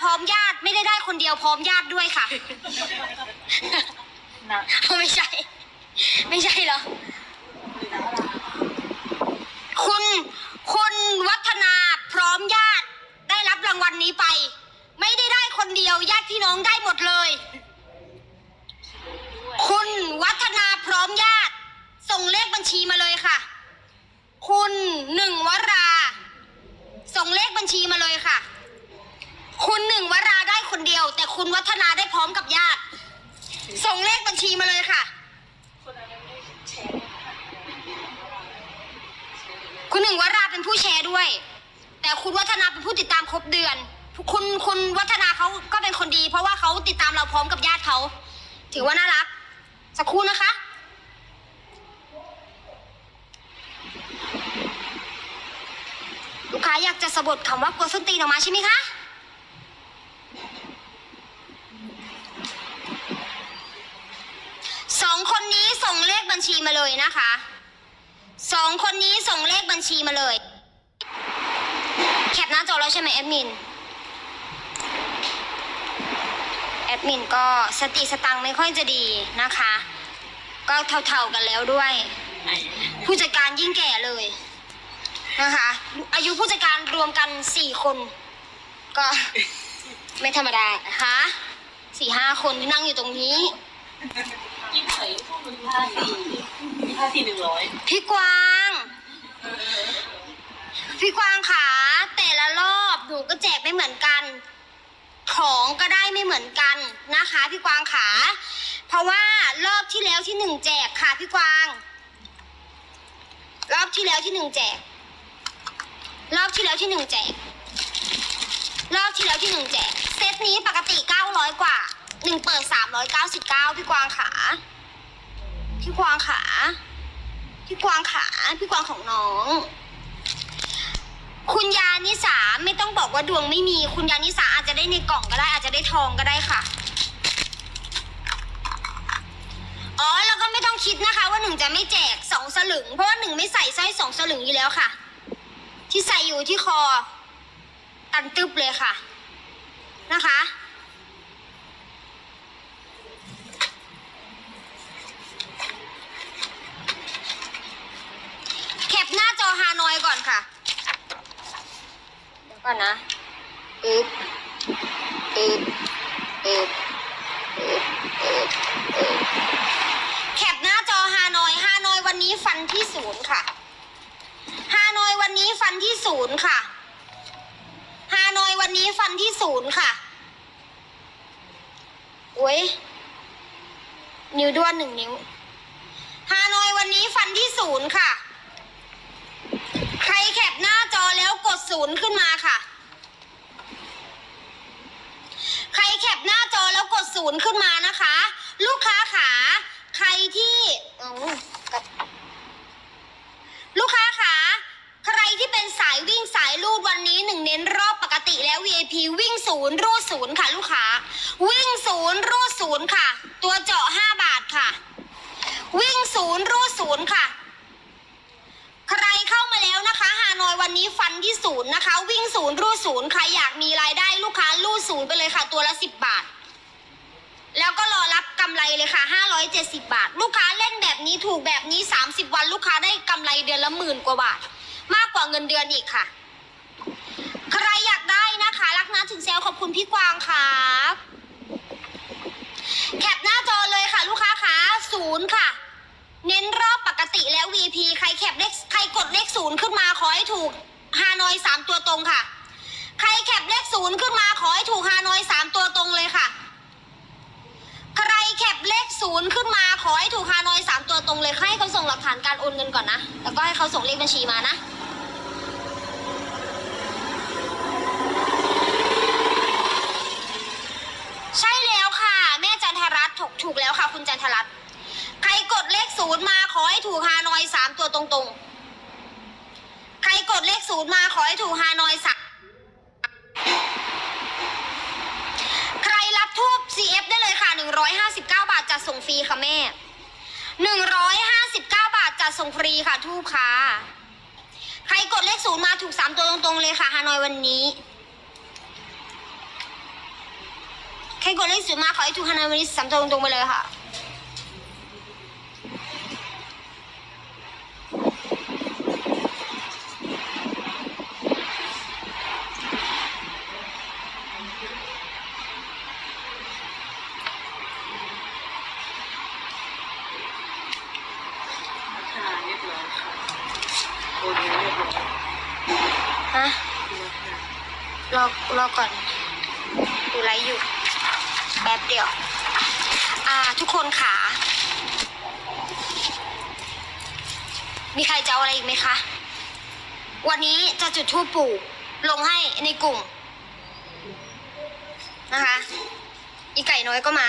พร้อมญาติไม่ได้ได้คนเดียวพร้อมญาติด้วยค่ะ นะไม่ใช่ ไม่ใช่เหรอ คุณคุณวัฒนาพร้อมญาติได้รับรางวัลนี้ไป ไม่ได้ได้คนเดียวญาติพี่น้องได้หมดเลย คุณวัฒนาพร้อมญาติ ส่งเลขบัญชีมาเลยค่ะ คุณหนึ่งวรา ส่งเลขบัญชีมาเลยค่ะ คุณหนึ่งวราได้คนเดียว แต่คุณวัฒนาได้พร้อมกับญาติ ส่งเลขบัญชีมาเลยค่ะ คุณหนึ่งวราเป็น ผู้แชร์ด้วย แต่คุณวัฒนาเป็นผู้ติดตามครบเดือน คุณคุณวัฒนาเขาก็เป็นคนดี เพราะว่าเขาติดตามเราพร้อมกับญาติเขา ถือว่าน่ารัก สักครู่นะคะ ลูกค้าอยากจะสะบดคำว่ากลัวส้นตีนออกมาใช่ไหมคะสองคนนี้ส่งเลขบัญชีมาเลยนะคะสองคนนี้ส่งเลขบัญชีมาเลย แคปหน้าจอแล้วใช่ไหมแอดมิน แอดมินก็สติสตังค์ไม่ค่อยจะดีนะคะ ก็เท่าๆกันแล้วด้วย ผู้จัดการยิ่งแก่เลยนะคะ อายุผู้จัดการรวมกันสี่คน ก็ไม่ธรรมดานะคะสี่ห้าคนที่นั่งอยู่ตรงนี้ยิ่งใส่พวกมันห้าสี่ห้าสี่หนึ่งร้อยพี่กวาง พี่กวางขาแต่ ละรอบหนูก็แจกไม่เหมือนกัน ของก็ได้ไม่เหมือนกันนะคะ พี่กวางขา เพราะว่ารอบที่แล้วที่หนึ่งแจกค่ะพี่กวาง รอบที่แล้วที่หนึ่งแจก รอบที่แล้วที่หนึ่งแจก รอบที่แล้วที่หนึ่งแจก เซตนี้ปกติเก้าร้อยกว่าหนึ่งเปิดสามร้อยเก้าสิบเก้าพี่กวางขา พี่กวางขา พี่กวางขา พี่กวางของน้อง คุณยานิสาไม่ต้องบอกว่าดวงไม่มี คุณยานิสาอาจจะได้ในกล่องก็ได้ อาจจะได้ทองก็ได้ค่ะ อ๋อแล้วก็ไม่ต้องคิดนะคะ ว่าหนึ่งจะไม่แจกสองสลึง เพราะว่าหนึ่งไม่ใส่สร้อยสองสลึงอยู่แล้วค่ะ ที่ใส่อยู่ที่คอ ตันตึบเลยค่ะนะคะ แคปหน้าจอฮานอยก่อนค่ะ เดี๋ยวก่อ นะอึบอึบอึบอึบอึบอึบแคปหน้าจอฮานอยฮานอยวันนี้ฟันที่ศูนย์ค่ะฮานอยวันนี้ฟันที่ศูนย์ค่ะฮานอยวันนี้ฟันที่ศูนย์ค่ะโอ้ยนิ้วด้วนหนึ่งนิ้วฮานอยวันนี้ฟันที่ศูนย์ค่ะ ใครแคปหน้าจอแล้วกด ศูนย์ขึ้นมาค่ะ ใครแคปหน้าจอแล้วกดศูนย์ขึ้นมานะคะ ลูกค้าขาใครที่ลูกค้าขาใครที่เป็นสายวิ่งสายลูดวันนี้หนึ่งเน้นรอบปกติแล้ว VIP วิ่งศูนย์รูดศูนย์ค่ะลูกค้า วิ่งศูนย์รูดศูนย์ค่ะ ตัวเจาะห้าบาทค่ะ วิ่งศูนย์รูดศูนย์ค่ะ ใครเข้ามาแล้วนะคะฮานอยวันนี้ฟันที่ศูนย์นะคะ วิ่งศูนย์รูดศูนย์ใครอยากมีรายได้ลูกค้ารูดศูนย์ไปเลยค่ะ ตัวละสิบบาท แล้วก็รอรับกำไรเลยค่ะห้าร้อยเจ็ดสิบาท ลูกค้าเล่นแบบนี้ถูกแบบนี้สามสิบวัน ลูกค้าได้กำไรเดือนละหมื่นกว่าบาท มากกว่าเงินเดือนอีกค่ะ ใครอยากได้นะคะ รักนะถึงแซวขอบคุณพี่กวางครับแคปหน้าจอเลยค่ะ ลูกค้าขาศูนย์ค่ะ เน้นรอบ กติแล้ว VP ใครแคปเลขใครกดเลขศูนย์ขึ้นมาขอให้ถูกฮานอยสามตัวตรงค่ะ ใครแคปเลขศูนย์ขึ้นมาขอให้ถูกฮานอยสามตัวตรงเลยค่ะ ใครแคปเลขศูนย์ขึ้นมาขอให้ถูกฮานอยสามตัวตรงเลยให้เขาส่งหลักฐานการโอนเงินก่อนนะ แล้วก็ให้เขาส่งเลขบัญชีมานะใช่แล้วค่ะ แม่จันทรัตน์ถูกถูกแล้วค่ะ คุณจันทรัตน์ใครกด เลขศูนย์มาขอให้ถูกฮานอยสามตัวตรงๆ ใครกดเลขศูนย์มาขอให้ถูกฮานอยสามใครรับทูบ CF ได้เลยค่ะ 159 บาทจัดส่งฟรีค่ะแม่ 159 บาทจัดส่งฟรีค่ะทูบค่ะ ใครกดเลขศูนย์มาถูกสามตัวตรงๆเลยค่ะฮานอยวันนี้ใครกดเลขศูนย์มาขอให้ถูกคะแนนวันนี้สามตัวตรงๆไปเลยค่ะ ค่ะเรียบร้อยค่ะ โอนเงินเรียบร้อยฮะรอรอก่อนดูไลฟ์อยู่ แป๊บเดียว อ่า ทุกคนขามีใครจะเอาอะไรอีกไหมคะ วันนี้จะจุดทูปปู่ลงให้ในกลุ่ม นะคะ อีไก่น้อยก็มา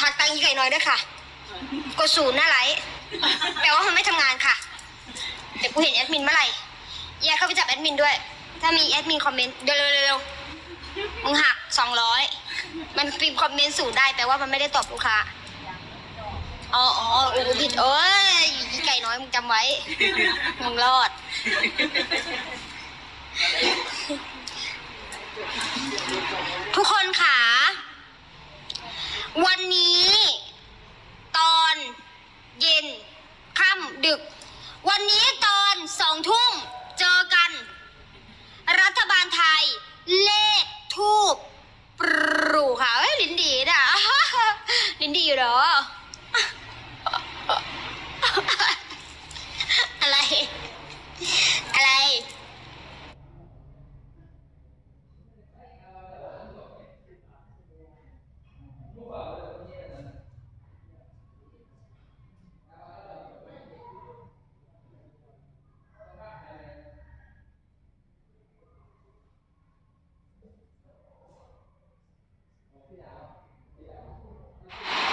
ทักตังอีไก่น้อยด้วยค่ะ กดศูนย์หน้าไลฟ์ แปลว่ามันไม่ทำงานค่ะแต่กูเห็นแอดมินเมื่อไหร่แยกเข้าไปจับแอดมินด้วย ถ้ามีแอดมินคอมเมนต์เร็วๆมึงหักสองร้อยมันพิมพ์คอมเมนต์ศูนย์ได้แปลว่ามันไม่ได้ตอบลูกค้าอ๋ออ๋ออ้ผิดเอ้ยอีไก่น้อยมึงจำไว้ มึงรอด ทุกคนค่ะ วันนี้ ตอนเย็นค่ำดึก วันนี้ตอนสองทุ่มเจอกัน รัฐบาลไทย เลขทูบปรูค่ะเฮ้ยลิ้นดีนะ ลิ้นดีอยู่เหรอ อะไร อะไร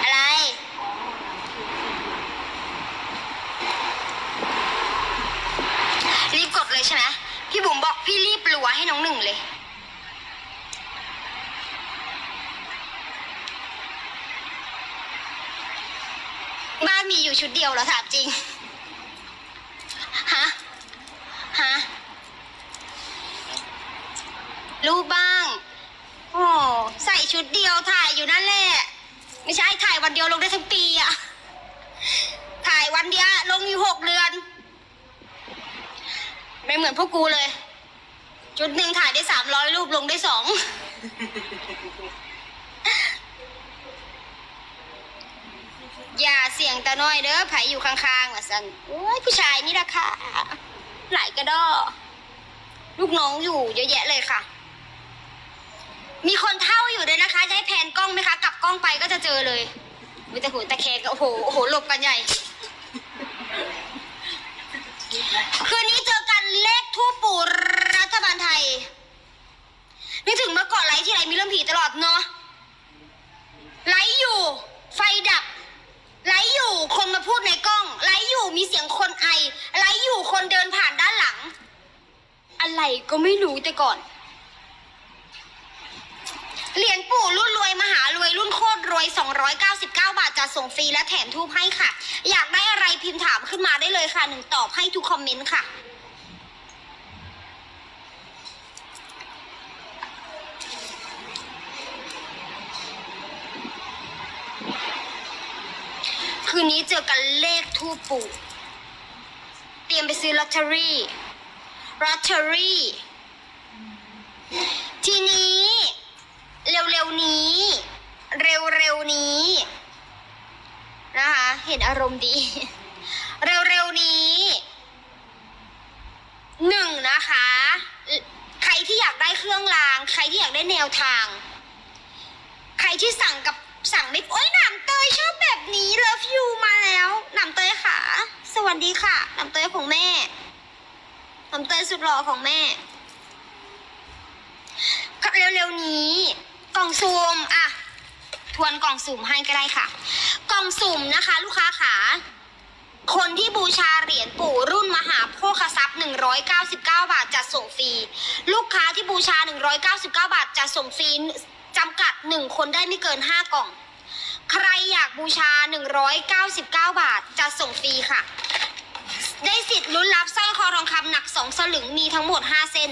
อะไร รีบกดเลยใช่ไหมพี่บุ๋มบอกพี่รีบรัวให้น้ องหนึ่งเลย บ้านมีอยู่ชุดเดียวเหรอถามจริง ฮะ ฮะ รูปบ้างโอ้ใส่ชุดเดียวถ่ายอยู่นั่นแหละ ไม่ใช่ถ่ายวันเดียวลงได้ทั้งปีอะถ่ายวันเดียวลงอยู่หกเดือน ไม่เหมือนพวกกูเลย ชุดหนึ่งถ่ายได้สามร้อยรูปลงได้สอง อย่าเสี่ยงตาน้อยเด้อไผอยู่ข้างๆว่าสันโอ้ยผู้ชายนี่ราคาหลายกระดอลูกน้องอยู่เยอะแยะเลยค่ะ มีคนเท่าอยู่ด้วยนะคะ จะให้แพนกล้องไหมคะ กลับกล้องไปก็จะเจอเลยมีแต่หูตะแคงก็โอ้โหโอ้โหหลบกันใหญ่ คืนนี้เจอกันเลขทูปปู่รัฐบาลไทย นึกถึงเมื่อก่อนไลฟ์ที่ไรมีเรื่องผีตลอดเนาะไลฟ์อยู่ ไฟดับไลฟ์อยู่คนมาพูดในกล้องไลฟ์อยู่มีเสียงคนไอไลฟ์อยู่คนเดินผ่านด้านหลัง อะไรก็ไม่รู้แต่ก่อนเหรียญปู่รุ่นรวยมหารวยรุ่นโคตรรวย 299 บาทจะส่งฟรีและแถมทูบให้ค่ะ อยากได้อะไรพิมพ์ถามขึ้นมาได้เลยค่ะหนึ่งตอบให้ทุกคอมเมนต์ค่ะ คืนนี้เจอกันเลขทูปปู่ เตรียมไปซื้อลอตเตอรี่ลอตเตอรี่ ทีนี้ เร็วๆนี้ เร็วๆนี้ นะคะ เห็นอารมณ์ดี เร็วๆนี้หนึ่งนะคะ ใครที่อยากได้เครื่องราง ใครที่อยากได้แนวทาง ใครที่สั่งกับ สั่งไม่โอ้ยหนามเตยชอบแบบนี้ love you มาแล้วหนามเตยค่ะ สวัสดีค่ะหนามเตยของแม่หนามเตยสุดหล่อของแม่เร็วๆนี้ กล่องซูมอะทวนกล่องสุ่มให้ก็ได้ค่ะ กล่องสุ่มนะคะ ลูกค้าขาคนที่บูชาเหรียญปู่รุ่นมหาโภคทรัพย์ 199 บาทจะส่งฟรี ลูกค้าที่บูชา 199 บาทจะส่งฟรีำกัด 1 คนได้ไม่เกิน 5 กล่อง ใครอยากบูชา 199 บาทจะส่งฟรีค่ะ ได้สิทธิ์ลุ้นรับสร้อยคอทองคำหนัก 2 สลึงมีทั้งหมด 5 เส้น